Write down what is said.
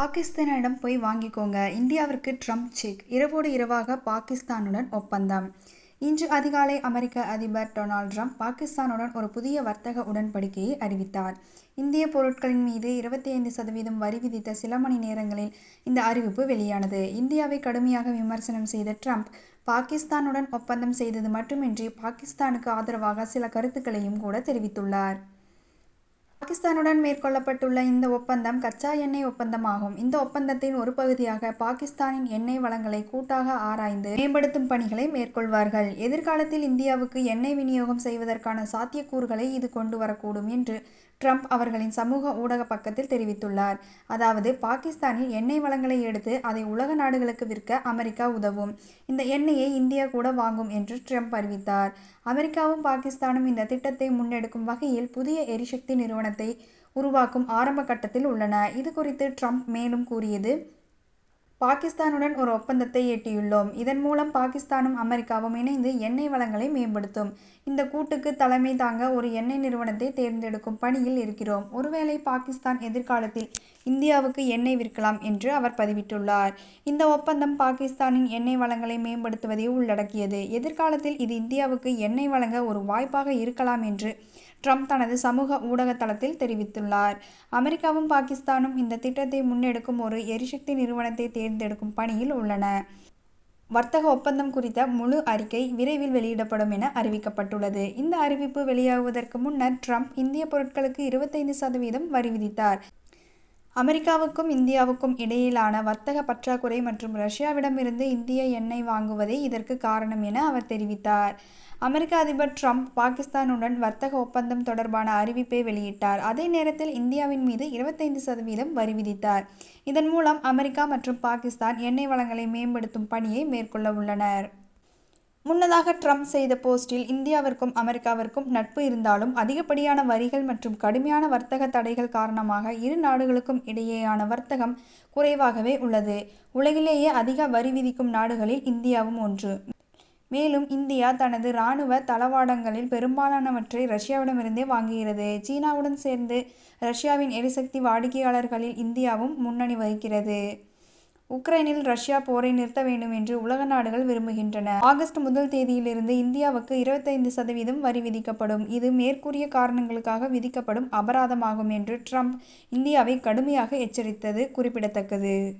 பாகிஸ்தானிடம் போய் வாங்கிக்கோங்க. இந்தியாவிற்கு ட்ரம்ப் செக். இரவோடு இரவாக பாகிஸ்தானுடன் ஒப்பந்தம். இன்று அதிகாலை அமெரிக்க அதிபர் டொனால்ட் ட்ரம்ப் பாகிஸ்தானுடன் ஒரு புதிய வர்த்தக உடன்படிக்கையை அறிவித்தார். இந்திய பொருட்களின் மீது இருபத்தி ஐந்து சதவீதம் வரி விதித்த சில மணி நேரங்களில் இந்த அறிவிப்பு வெளியானது. இந்தியாவை கடுமையாக விமர்சனம் செய்த ட்ரம்ப் பாகிஸ்தானுடன் ஒப்பந்தம் செய்தது மட்டுமின்றி பாகிஸ்தானுக்கு ஆதரவாக சில கருத்துக்களையும் கூட தெரிவித்துள்ளார். பாகிஸ்தானுடன் மேற்கொள்ளப்பட்டுள்ள இந்த ஒப்பந்தம் கச்சா எண்ணெய் ஒப்பந்தமாகும். இந்த ஒப்பந்தத்தின் ஒரு பகுதியாக பாகிஸ்தானின் எண்ணெய் வளங்களை கூட்டாக ஆராய்ந்து மேம்படுத்தும் பணிகளை மேற்கொள்வார்கள். எதிர்காலத்தில் இந்தியாவுக்கு எண்ணெய் விநியோகம் செய்வதற்கான சாத்தியக்கூறுகளை இது கொண்டு வரக்கூடும் என்று ட்ரம்ப் அவர்களின் சமூக ஊடக பக்கத்தில் தெரிவித்துள்ளார். அதாவது பாகிஸ்தானில் எண்ணெய் வளங்களை எடுத்து அதை உலக நாடுகளுக்கு விற்க அமெரிக்கா உதவும். இந்த எண்ணெயை இந்தியா கூட வாங்கும் என்று ட்ரம்ப் அறிவித்தார். அமெரிக்காவும் பாகிஸ்தானும் இந்த திட்டத்தை முன்னெடுக்கும் வகையில் புதிய எரிசக்தி நிறுவனத்தை உருவாக்கும் ஆரம்ப கட்டத்தில் உள்ளன. இது குறித்து ட்ரம்ப் மேலும் கூறியது பாகிஸ்தானுடன் ஒரு ஒப்பந்தத்தை எட்டியுள்ளோம். இதன் மூலம் பாகிஸ்தானும் அமெரிக்காவும் இணைந்து எண்ணெய் வளங்களை மேம்படுத்தும். இந்த கூட்டுக்கு தலைமை தாங்க ஒரு எண்ணெய் நிறுவனத்தை தேர்ந்தெடுக்கும் பணியில் இருக்கிறோம். ஒருவேளை பாகிஸ்தான் எதிர்காலத்தில் இந்தியாவுக்கு எண்ணெய் விற்கலாம் என்று அவர் பதிவிட்டுள்ளார். இந்த ஒப்பந்தம் பாகிஸ்தானின் எண்ணெய் வளங்களை மேம்படுத்துவதை உள்ளடக்கியது. எதிர்காலத்தில் இது இந்தியாவுக்கு எண்ணெய் வழங்க ஒரு வாய்ப்பாக இருக்கலாம் என்று ட்ரம்ப் தனது சமூக ஊடக தளத்தில் தெரிவித்துள்ளார். அமெரிக்காவும் பாகிஸ்தானும் இந்த திட்டத்தை முன்னெடுக்கும் ஒரு எரிசக்தி நிறுவனத்தை தேர்ந்தெடுக்கும் பணியில் உள்ளன. வர்த்தக ஒப்பந்தம் குறித்த முழு அறிக்கை விரைவில் வெளியிடப்படும் என அறிவிக்கப்பட்டுள்ளது. இந்த அறிவிப்பு வெளியாகுவதற்கு முன்னர் ட்ரம்ப் இந்திய பொருட்களுக்கு இருபத்தைந்து சதவீதம் வரி விதித்தார். அமெரிக்காவுக்கும் இந்தியாவுக்கும் இடையிலான வர்த்தக பற்றாக்குறை மற்றும் ரஷ்யாவிடமிருந்து இந்திய எண்ணெய் வாங்குவதே இதற்கு காரணம் என அவர் தெரிவித்தார். அமெரிக்க அதிபர் ட்ரம்ப் பாகிஸ்தானுடன் வர்த்தக ஒப்பந்தம் தொடர்பான அறிவிப்பை வெளியிட்டார். அதே நேரத்தில் இந்தியாவின் மீது இருபத்தைந்து சதவீதம் வரி விதித்தார். இதன் மூலம் அமெரிக்கா மற்றும் பாகிஸ்தான் எண்ணெய் வளங்களை மேம்படுத்தும் பணியை மேற்கொள்ள உள்ளனர். முன்னதாக ட்ரம்ப் செய்த போஸ்டில் இந்தியாவிற்கும் அமெரிக்காவிற்கும் நட்பு இருந்தாலும் அதிகப்படியான வரிகள் மற்றும் கடுமையான வர்த்தக தடைகள் காரணமாக இரு நாடுகளுக்கும் இடையேயான வர்த்தகம் குறைவாகவே உள்ளது. உலகிலேயே அதிக வரி விதிக்கும் நாடுகளில் இந்தியாவும் ஒன்று. மேலும் இந்தியா தனது இராணுவ தளவாடங்களில் பெரும்பாலானவற்றை ரஷ்யாவிடமிருந்தே வாங்குகிறது. சீனாவுடன் சேர்ந்து ரஷ்யாவின் எரிசக்தி வாடிக்கையாளர்களில் இந்தியாவும் முன்னணி வகிக்கிறது. உக்ரைனில் ரஷ்யா போரை நிறுத்த வேண்டும் என்று உலக நாடுகள் விரும்புகின்றன. ஆகஸ்ட் முதல் தேதியிலிருந்து இந்தியாவுக்கு இருபத்தைந்து சதவீதம் வரி விதிக்கப்படும். இது மேற்கூறிய காரணங்களுக்காக விதிக்கப்படும் அபராதமாகும் என்று ட்ரம்ப் இந்தியாவை கடுமையாக எச்சரித்தது குறிப்பிடத்தக்கது.